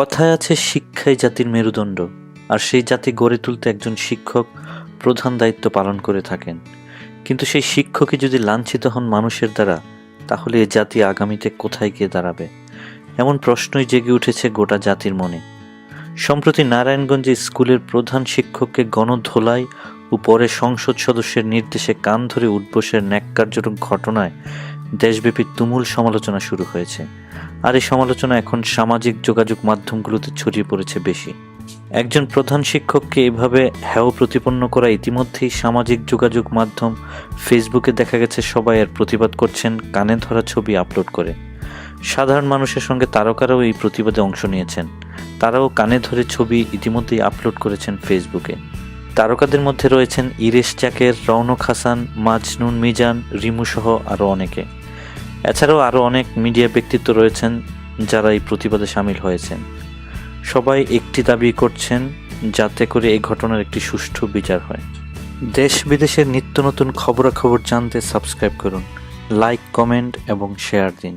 কথায় আছে, শিক্ষাই জাতির মেরুদণ্ড। আর সেই জাতি গড়ে তুলতে একজন শিক্ষক প্রধান দায়িত্ব পালন করে থাকেন। কিন্তু সেই শিক্ষকই যদি লাঞ্ছিত হন মানুষের দ্বারা, তাহলে এ জাতি আগামীতে কোথায় গিয়ে দাঁড়াবে? এমন প্রশ্নই জেগে উঠেছে গোটা জাতির মনে। সম্প্রতি নারায়ণগঞ্জে স্কুলের প্রধান শিক্ষককে গণধোলাই ও পরে সংসদ সদস্যের নির্দেশে কান ধরে উদ্বোসের ন্যাক্কারজনক ঘটনায় দেশব্যাপী তুমুল সমালোচনা শুরু হয়েছে। আর এই সমালোচনা এখন সামাজিক যোগাযোগ মাধ্যমগুলোতে ছড়িয়ে পড়েছে বেশি। একজন প্রধান শিক্ষককে এভাবে হ্যাও প্রতিপন্ন করা ইতিমধ্যেই সামাজিক যোগাযোগ মাধ্যম ফেসবুকে দেখা গেছে সবাই এর প্রতিবাদ করছেন, কানে ধরা ছবি আপলোড করে। সাধারণ মানুষের সঙ্গে তারকারাও এই প্রতিবাদে অংশ নিয়েছেন। তারাও কানে ধরে ছবি ইতিমধ্যেই আপলোড করেছেন ফেসবুকে। তারকাদের মধ্যে রয়েছেন ইরেশ চাকের, রৌনক হাসান, মাজনুন মিজান, রিমু সহ আরও অনেকে। এছাড়াও আরও অনেক মিডিয়া ব্যক্তিত্ব রয়েছেন যারা এই প্রতিবাদে সামিল হয়েছেন। সবাই একটি দাবি করছেন যাতে করে এই ঘটনার একটি সুষ্ঠু বিচার হয়। দেশ বিদেশের নিত্য নতুন খবরাখবর জানতে সাবস্ক্রাইব করুন, লাইক, কমেন্ট এবং শেয়ার দিন।